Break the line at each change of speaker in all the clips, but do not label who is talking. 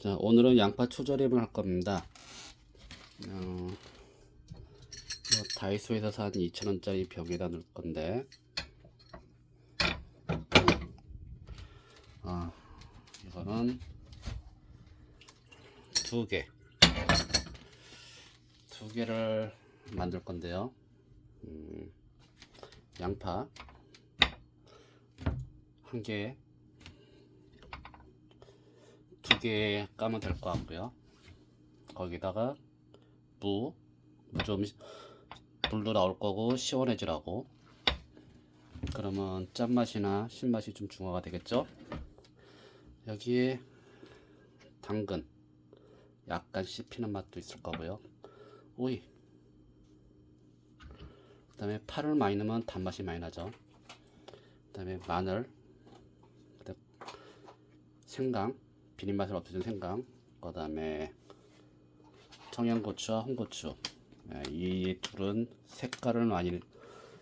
자, 오늘은 양파 초절임을 할 겁니다. 어, 뭐 다이소에서 산 2,000원짜리 병에다 넣을 건데, 아, 이거는 두 개, 두 개를 만들 건데요. 음, 양파 한 개, 두 개 까면 될 것 같고요. 거기다가 무, 무좀 물도 나올 거고 시원해지라고. 그러면 짠맛이나 신맛이 좀 중화가 되겠죠? 여기에 당근, 약간 씹히는 맛도 있을 거고요. 오이. 그 다음에 파를 많이 넣으면 단맛이 많이 나죠. 그 다음에 마늘, 그다음 생강, 비린 맛을 없애준 생강, 그 다음에 청양고추와 홍고추. 예, 이 둘은 색깔을 많이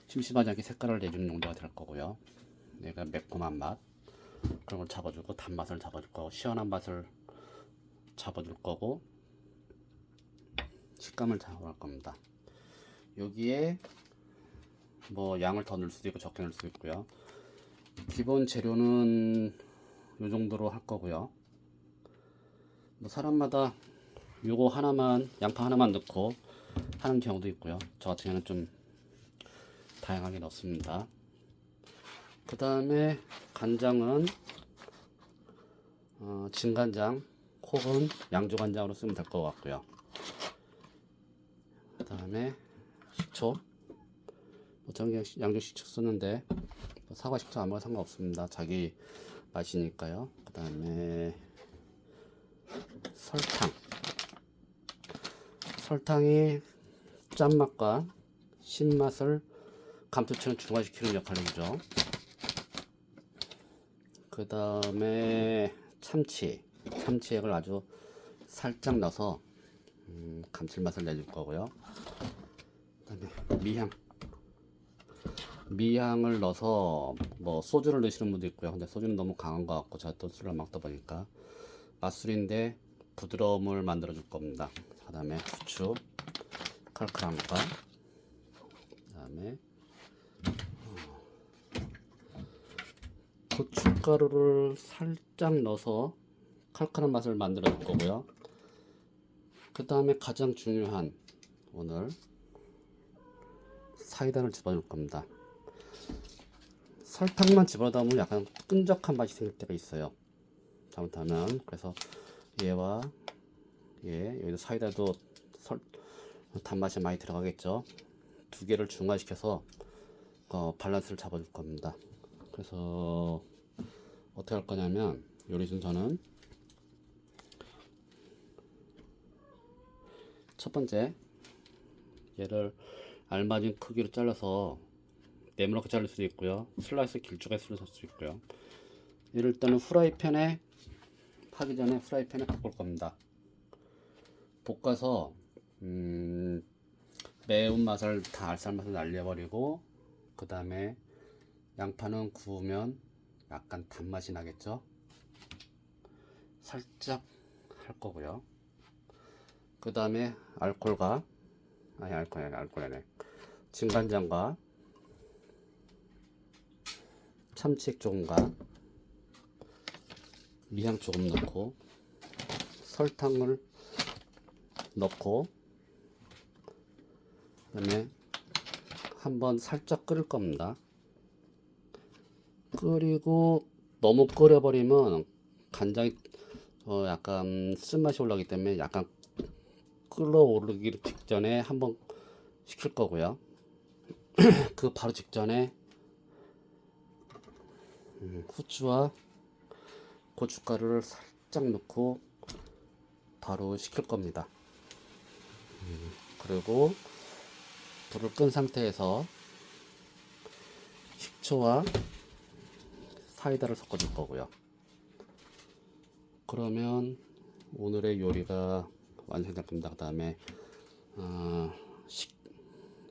심심하지 않게 색깔을 내주는 용도가 될 거고요. 얘가 매콤한 맛 그런 걸 잡아주고 단맛을 잡아줄 거고 시원한 맛을 잡아줄 거고 식감을 잡아줄 겁니다. 여기에 뭐 양을 더 넣을 수도 있고 적게 넣을 수도 있고요. 기본 재료는 이 정도로 할 거고요. 뭐 사람마다 요거 하나만 양파 하나만 넣고 하는 경우도 있고요. 저 같은 경우는 좀 다양하게 넣습니다. 그 다음에 간장은 어, 진간장 혹은 양조간장으로 쓰면 될 것 같고요. 그 다음에 식초 뭐 저는 그냥 양조 식초 쓰는데 뭐 사과 식초 아무나 상관없습니다. 자기 맛이니까요. 그 다음에 설탕 설탕이 짠맛과 신맛을 감투처럼 중화시키는 역할을 해주죠. 그 다음에 참치 참치액을 아주 살짝 넣어서 음, 감칠맛을 내줄 거고요. 그 다음에 미향 미향을 넣어서 뭐 소주를 넣으시는 분도 있고요. 근데 소주는 너무 강한 것 같고 제가 또 술을 먹다 보니까 맛술인데 부드러움을 만들어 줄 겁니다. 그 다음에 후추 칼칼함과 그 다음에 고춧가루를 살짝 넣어서 칼칼한 맛을 만들어 줄 거고요. 그 다음에 가장 중요한 오늘 사이다를 집어넣을 겁니다. 설탕만 집어넣으면 약간 끈적한 맛이 생길 때가 있어요. 잘못하면 그래서 얘와 얘 여기도 사이다도 설, 단맛이 많이 들어가겠죠. 두 개를 중화시켜서 어, 밸런스를 잡아줄 겁니다. 그래서 어떻게 할 거냐면 요리 순서는 첫 번째 얘를 알맞은 크기로 잘라서 네모나게 자를 수도 있고요 슬라이스 길쭉하게 수도 있고요 얘를 일단은 후라이팬에 하기 전에 후라이팬에 볶을 겁니다. 볶아서 음, 매운맛을 다 알쌀맛을 날려버리고 그 다음에 양파는 구우면 약간 단맛이 나겠죠? 살짝 할 거고요. 그 다음에 알콜과 아니 알콜 아니 알콜 아니 진간장과 참치액 조금과 미향 조금 넣고 설탕을 넣고 그다음에 한번 살짝 끓일 겁니다. 끓이고 너무 끓여버리면 간장이 어 약간 쓴맛이 올라오기 때문에 약간 끓어오르기 직전에 한번 식힐 거고요. 그 바로 직전에 음, 후추와 고춧가루를 살짝 넣고 바로 식힐 겁니다. 음, 그리고 불을 끈 상태에서 식초와 사이다를 섞어 줄 거고요. 그러면 오늘의 요리가 완성될 겁니다. 그 다음에 어, 식,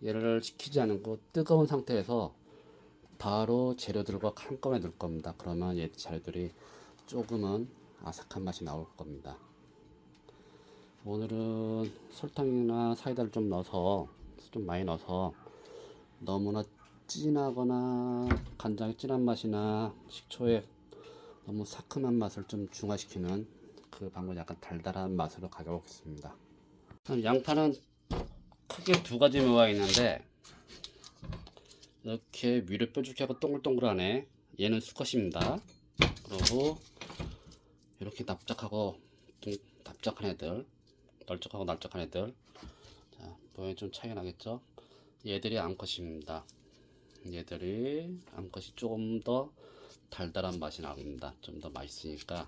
얘를 식히지 않고 뜨거운 상태에서 바로 재료들과 한꺼번에 넣을 겁니다. 그러면 얘 재료들이 조금은 아삭한 맛이 나올 겁니다. 오늘은 설탕이나 사이다를 좀 넣어서 좀 많이 넣어서 너무나 진하거나 간장의 진한 맛이나 식초의 너무 상큼한 맛을 좀 중화시키는 그 방금 약간 달달한 맛으로 가져오겠습니다. 양파는 크게 두 가지 모아 있는데 이렇게 위로 뾰족하고 동글동글하네. 얘는 수컷입니다. 그리고 이렇게 납작하고 좀 납작한 애들, 널쩍하고 납작한 애들. 자, 모양이 좀 차이가 나겠죠? 얘들이 암컷입니다. 얘들이 암컷이 조금 더 달달한 맛이 납니다. 좀 더 맛있으니까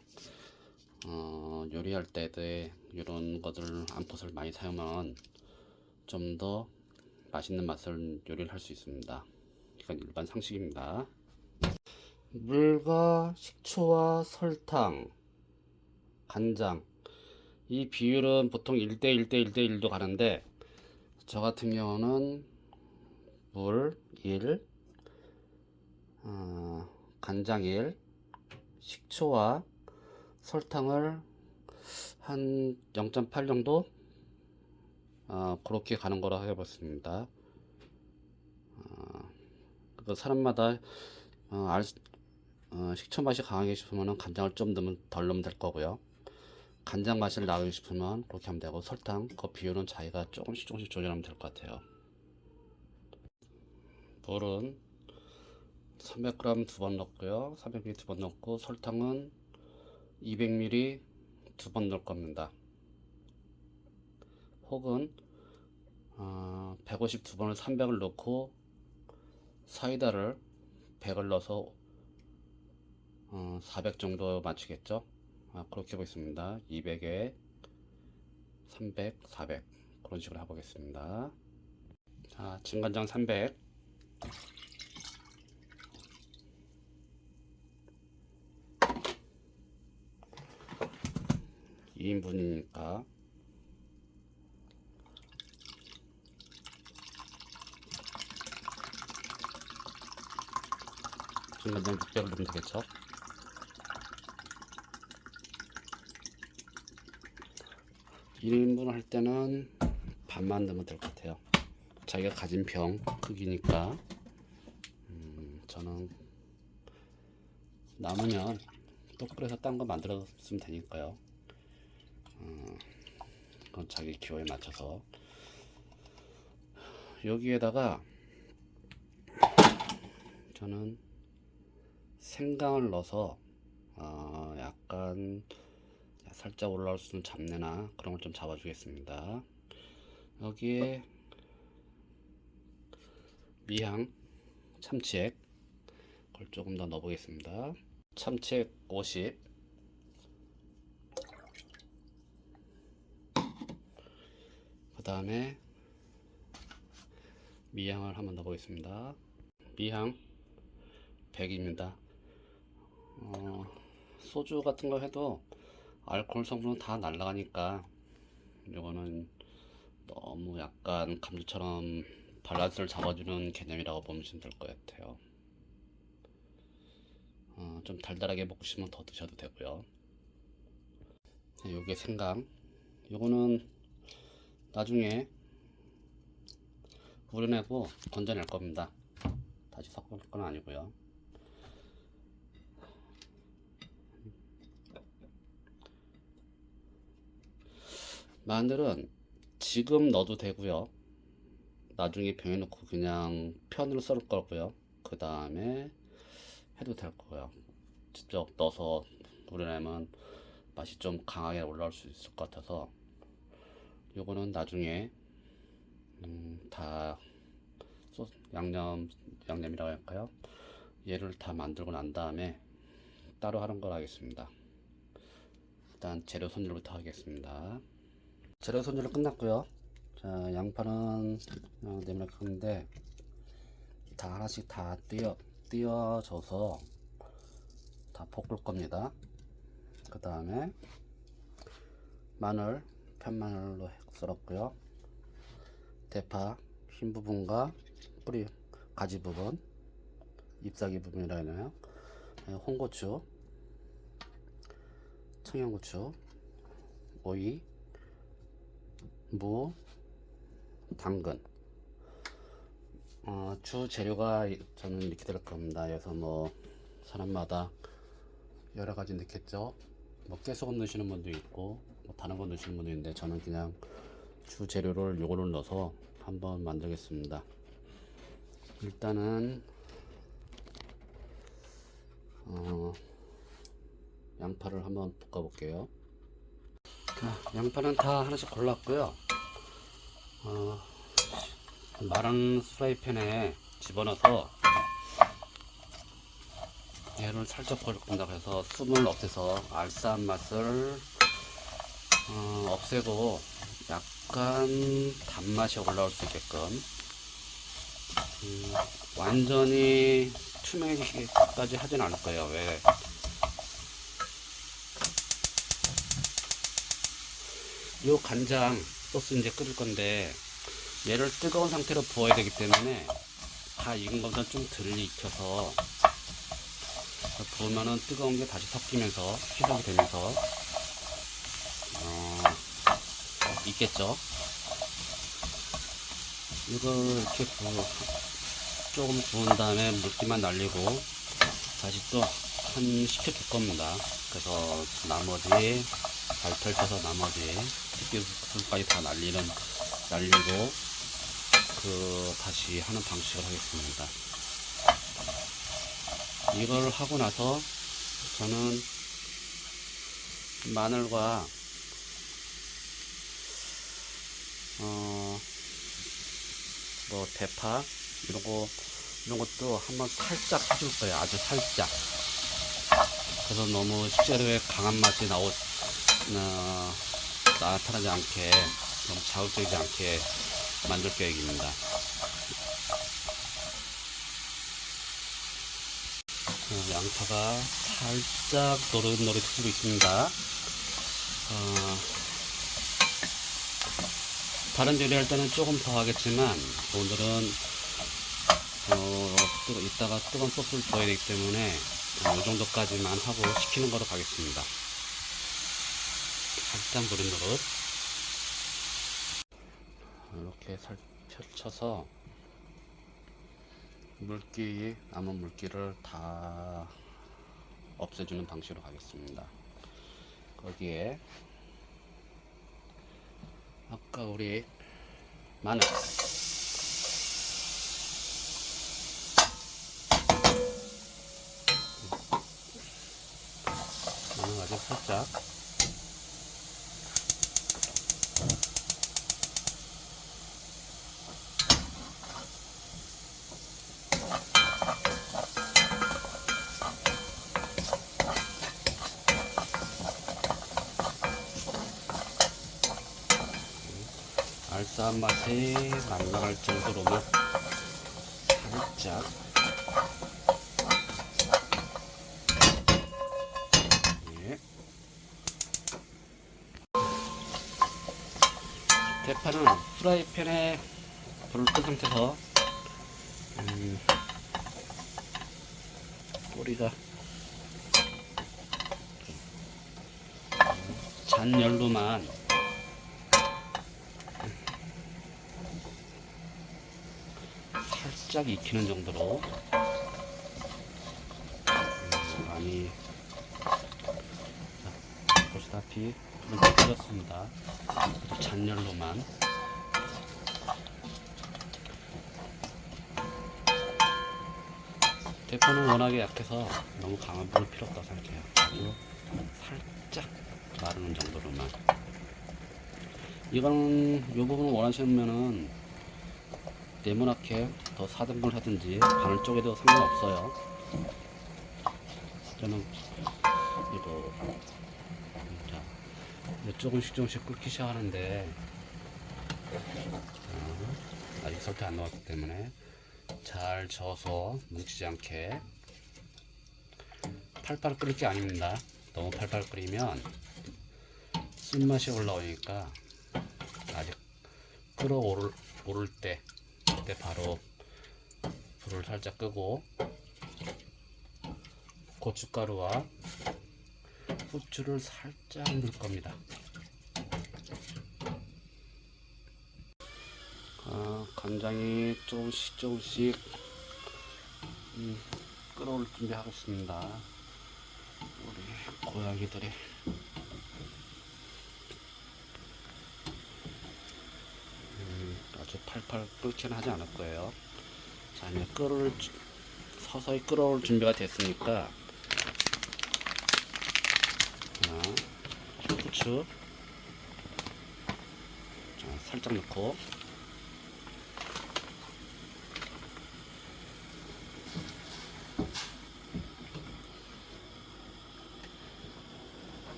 어, 요리할 때에 이런 것들 암컷을 많이 사용하면 좀 더 맛있는 맛을 요리를 할 수 있습니다. 이건 일반 상식입니다. 물과 식초와 설탕, 간장 이 비율은 보통 1대 1 대 1 대 1도 가는데 저 같은 경우는 물 1, 어, 간장 1, 식초와 설탕을 한 0.8 정도 어, 그렇게 가는 거라 해봤습니다. 어, 그 사람마다 어, 알, 수- 어, 식초 맛이 강하게 싶으면 간장을 좀 넣으면 덜 넣으면 될 거고요. 간장 맛을 나고 싶으면 그렇게 하면 되고 설탕 그 비율은 자기가 조금씩 조금씩 조절하면 될 것 같아요. 물은 300g 두 번 넣고요. 300ml 두 번 넣고 설탕은 200ml 두 번 넣을 겁니다. 혹은 어, 150두 번을 300을 넣고 사이다를 100을 넣어서 어, 400 정도 맞추겠죠? 아, 그렇게 하고 있습니다. 200에 300, 400 그런 식으로 해보겠습니다. 자, 진간장 300 2인분이니까 진간장 600을 넣으면 되겠죠? 일인분 할 때는 반만 넣으면 될 것 같아요. 자기가 가진 병 크기니까 음, 저는 남으면 또 끓여서 딴 거 만들어 쓰면 되니까요. 음, 그건 자기 기호에 맞춰서 여기에다가 저는 생강을 넣어서 어, 약간 살짝 올라올 수 있는 잡내나 그런 걸 좀 잡아주겠습니다. 여기에 미향, 참치액 그걸 조금 더 넣어보겠습니다. 참치액 50 그 다음에 미향을 한번 넣어보겠습니다. 미향 100입니다. 어, 소주 같은 거 해도 알코올 성분은 다 날라가니까 이거는 너무 약간 감주처럼 밸런스를 잡아주는 개념이라고 보면 될 것 같아요. 어, 좀 달달하게 먹고 싶으면 더 드셔도 되고요. 네, 요게 생강. 요거는 나중에 우려내고 건져낼 겁니다. 다시 섞을 건 아니고요. 마늘은 지금 넣어도 되고요. 나중에 병에 넣고 그냥 편으로 썰을 거고요. 그 다음에 해도 될 거고요. 직접 넣어서 우려내면 맛이 좀 강하게 올라올 수 있을 것 같아서 요거는 나중에 음, 다 소, 양념 양념이라고 할까요? 얘를 다 만들고 난 다음에 따로 하는 걸 하겠습니다. 일단 재료 손질부터 하겠습니다. 재료 손질은 끝났고요. 자, 양파는 네모나게 다 하나씩 다 띄어 띄어져서 다 볶을 겁니다. 그 다음에 마늘 편마늘로 썰었고요. 대파 흰 부분과 뿌리 가지 부분 잎사귀 부분이라 하나요? 네, 홍고추 청양고추 오이 무, 당근. 어, 주 재료가 이- 저는 이렇게 될 겁니다. 그래서 뭐 사람마다 여러 가지 넣겠죠. 뭐 깨소금 넣으시는 분도 있고 뭐 다른 거 넣으시는 분도 있는데 저는 그냥 주 재료를 요거를 넣어서 한번 만들겠습니다. 일단은 어, 양파를 한번 볶아 볼게요. 자, 양파는 다 하나씩 골랐고요. 어, 마른 프라이팬에 집어넣어서 얘를 살짝 볶는다고 해서 숨을 없애서 알싸한 맛을 어, 없애고 약간 단맛이 올라올 수 있게끔 음, 완전히 투명하게까지 하진 않을 거예요. 왜? 요 간장 소스 이제 끓일 건데 얘를 뜨거운 상태로 부어야 되기 때문에 다 익은 것보다 좀 덜 익혀서 부으면은 뜨거운 게 다시 섞이면서 희석이 되면서 어, 있겠죠. 이걸 이렇게 부, 조금 부은 다음에 물기만 날리고 다시 또한 10초 둘 겁니다. 그래서 나머지 잘 펼쳐서 나머지 특기술까지 다 날리는 날리고 그 다시 하는 방식을 하겠습니다. 이걸 하고 나서 저는 마늘과 어, 뭐 대파 이런 거 이런 것도 한번 살짝 해줄 거예요. 아주 살짝. 그래서 너무 식재료의 강한 맛이 나오 어, 나타나지 않게 너무 자극적이지 않게 만들 계획입니다. 어, 양파가 살짝 노릇노릇해지고 있습니다. 어, 다른 요리할 때는 조금 더 하겠지만 오늘은 어, 이따가 뜨거운 소스를 부어야 되기 때문에 어, 이 정도까지만 하고 식히는 거로 가겠습니다. 살짝 노릇노릇 이렇게 살 펼쳐서 물기 남은 물기를 다 없애주는 방식으로 가겠습니다. 거기에 아까 우리 마늘 마늘 아주 살짝 맛이 날라갈 정도로만 살짝 예. 대파는 프라이팬에 불을 끈 상태에서 음, 꼬리가 잔열로만 살짝 익히는 정도로 음, 많이 자, 보시다시피 불을 다 끄졌습니다. 그래도 잔열로만 대포는 워낙에 약해서 너무 강한 불을 필요 없다고 생각해요. 아주 살짝 마르는 정도로만 이거는 이 부분을 원하시면은 네모나게 더 4등분을 하든지 반을 쪼개도 상관없어요. 저는 이거 자, 이제 조금씩 조금씩 끓기 시작하는데 자, 아직 설탕 안 넣었기 때문에 잘 저어서 뭉치지 않게 팔팔 끓일 게 아닙니다. 너무 팔팔 끓이면 쓴맛이 올라오니까 아직 끓어오를 오를 때 그때 바로 불을 살짝 끄고 고춧가루와 후추를 살짝 넣을 겁니다. 간장이 조금씩 조금씩 음, 끓어올 준비하고 있습니다. 우리 고양이들이 음, 아주 팔팔 끓지는 하지 않을 거예요. 자 이제 끓을 주- 서서히 끓어올 준비가 됐으니까. 자, 후추. 자, 살짝 넣고.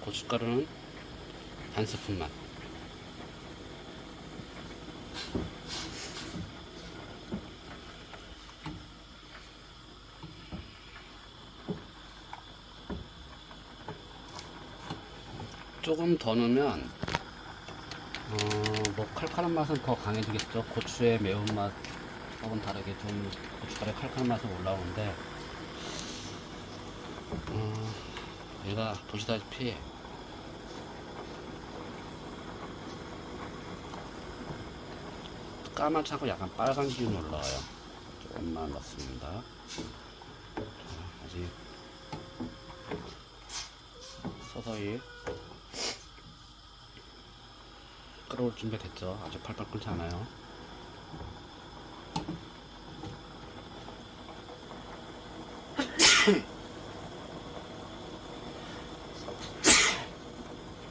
고춧가루는 반 스푼만 조금 더 넣으면 어, 뭐 칼칼한 맛은 더 강해지겠죠. 고추의 매운맛 하고는 다르게 좀 고춧가루의 칼칼한 맛은 올라오는데 어, 얘가 보시다시피 까맣고 약간 빨간 기운이 올라와요. 조금만 넣습니다. 자, 아직 서서히 끓어올 준비 됐죠. 아주 팔팔 끓지 않아요.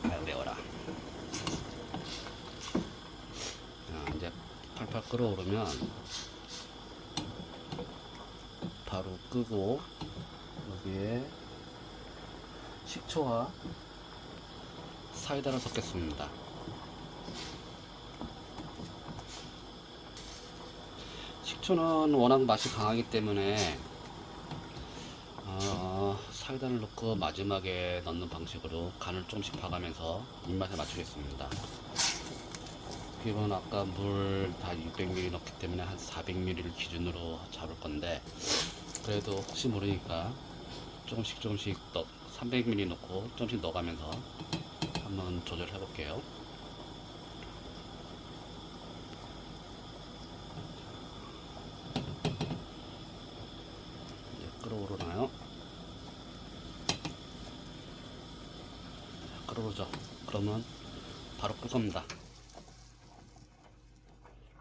아, 매워라. 자, 이제 팔팔 끓어오르면 바로 끄고 여기에 식초와 사이다를 섞겠습니다. 식초는 워낙 맛이 강하기 때문에 어, 사이다를 넣고 마지막에 넣는 방식으로 간을 조금씩 봐가면서 입맛에 맞추겠습니다. 기본 아까 물 다 600ml 넣기 때문에 한 400ml를 기준으로 잡을 건데 그래도 혹시 모르니까 조금씩 조금씩 넣 300ml 넣고 조금씩 넣어가면서 한번 조절해 볼게요. 이제 끓어오르나요? 자, 끓어오르죠. 그러면 바로 끌 겁니다.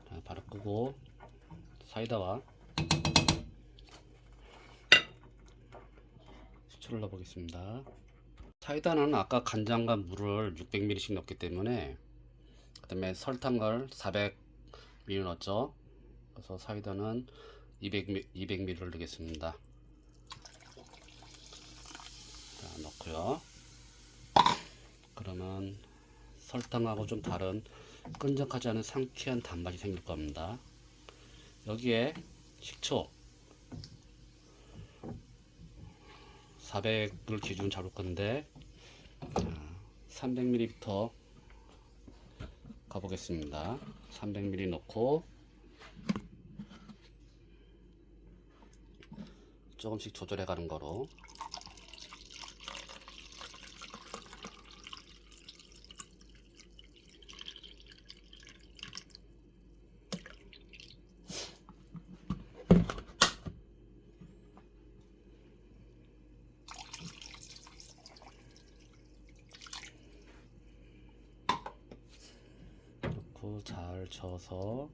자, 바로 끄고 사이다와 식초를 넣어보겠습니다. 사이다는 아까 간장과 물을 600ml씩 넣기 때문에 그 다음에 설탕을 400ml 넣었죠. 그래서 사이다는 200ml, 200ml를 넣겠습니다. 자, 넣고요. 그러면 설탕하고 좀 다른 끈적하지 않은 상쾌한 단맛이 생길 겁니다. 여기에 식초 400을 기준 잡을 건데 300ml부터 가보겠습니다. 300ml 넣고 조금씩 조절해 가는 거로 넣고 잘 저어서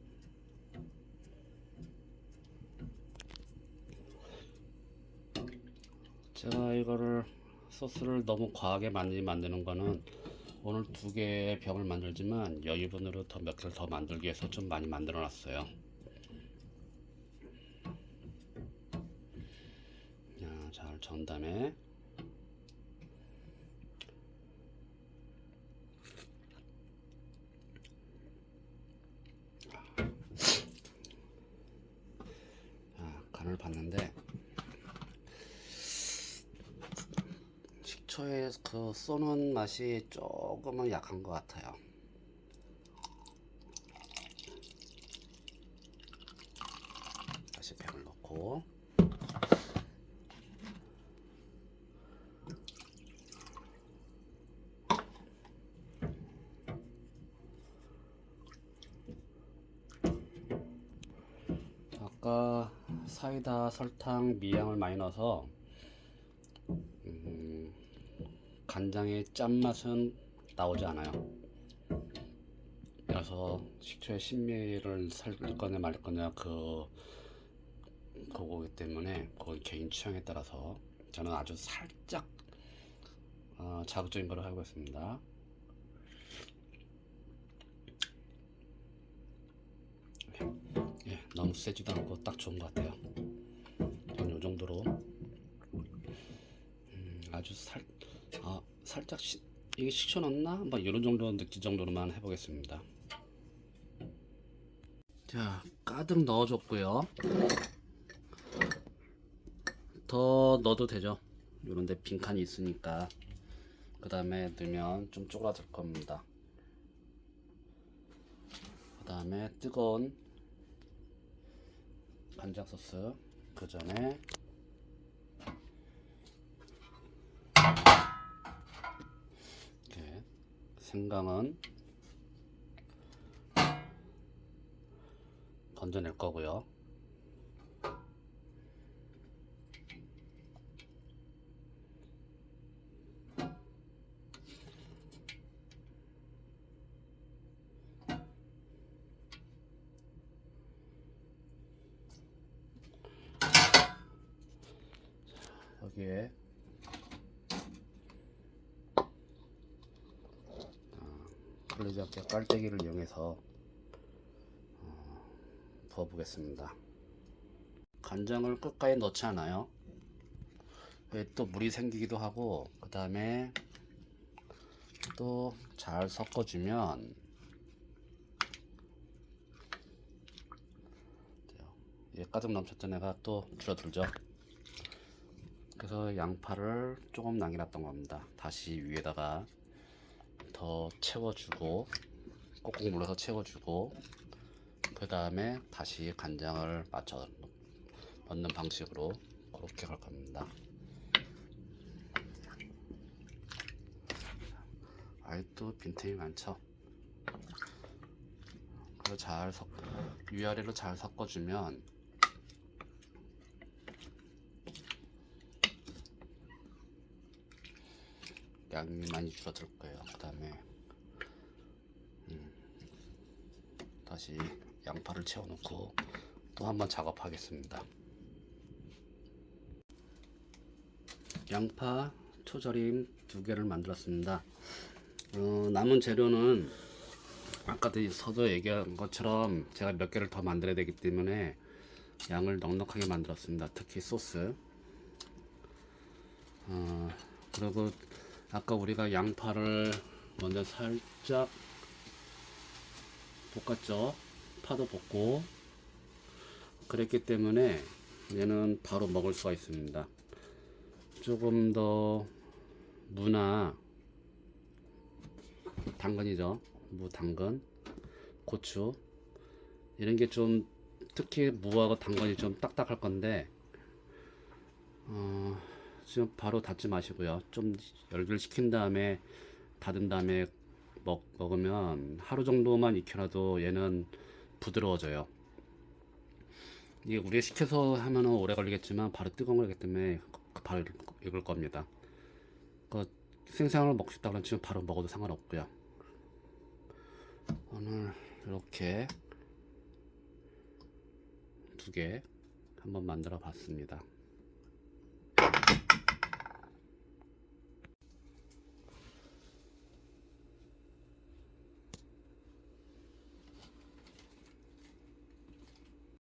제가 이거를 소스를 너무 과하게 많이 만드는 거는 오늘 두 개의 병을 만들지만 여유분으로 더 몇 개를 더 만들기 위해서 좀 많이 만들어 놨어요. 쏘는 맛이 조금은 약한 것 같아요. 다시 팩을 넣고 아까 사이다 설탕 미향을 많이 넣어서 간장의 짠맛은 나오지 않아요. 그래서 식초의 신미를 살 거냐 말 거냐 그 그거기 때문에 그건 개인 취향에 따라서 저는 아주 살짝 어, 자극적인 걸 하고 있습니다. 예, 너무 세지도 않고 딱 좋은 것 같아요. 전이 정도로 음, 아주 살, 아, 살짝 시, 이게 넣나? 뭐 이런 정도 느낄 정도로만 해보겠습니다. 자, 가득 넣어줬고요. 더 넣어도 되죠. 이런데 빈칸이 있으니까 그 다음에 넣으면 좀 쪼그라들 겁니다. 그 다음에 뜨거운 간장 소스 그 전에 생강은 건져낼 거고요. 여기에 않게 깔때기를 이용해서 어, 부어보겠습니다. 간장을 끝까지 넣지 않아요. 왜또 물이 생기기도 하고 그 다음에 또 잘 섞어주면 얘 가득 넘쳤던 애가 또 줄어들죠. 그래서 양파를 조금 남겨놨던 겁니다. 다시 위에다가 더 채워주고 꼭꼭 눌러서 채워주고 그 다음에 다시 간장을 맞춰 넣는 방식으로 그렇게 갈 겁니다. 아직도 빈틈이 많죠. 그걸 잘 섞, 위아래로 잘 섞어주면 양이 많이 줄어들 거예요. 그 다음에 음, 다시 양파를 채워놓고 또 한번 작업하겠습니다. 양파 초절임 두 개를 만들었습니다. 어, 남은 재료는 아까도 서도 얘기한 것처럼 제가 몇 개를 더 만들어야 되기 때문에 양을 넉넉하게 만들었습니다. 특히 소스. 어, 그리고 아까 우리가 양파를 먼저 살짝 볶았죠. 파도 볶고 그랬기 때문에 얘는 바로 먹을 수가 있습니다. 조금 더 무나 당근이죠. 무, 당근, 고추 이런 게 좀 특히 무하고 당근이 좀 딱딱할 건데 어, 바로 닫지 마시고요. 좀 열기를 식힌 다음에 닫은 다음에 먹, 먹으면 하루 정도만 익혀놔도 얘는 부드러워져요. 이게 우리가 식혀서 하면은 오래 걸리겠지만 바로 뜨거운 거기 때문에 바로 익을 겁니다. 그 생생으로 먹고 싶다 그러면 지금 바로 먹어도 상관없고요. 오늘 이렇게 두 개 한번 만들어 봤습니다.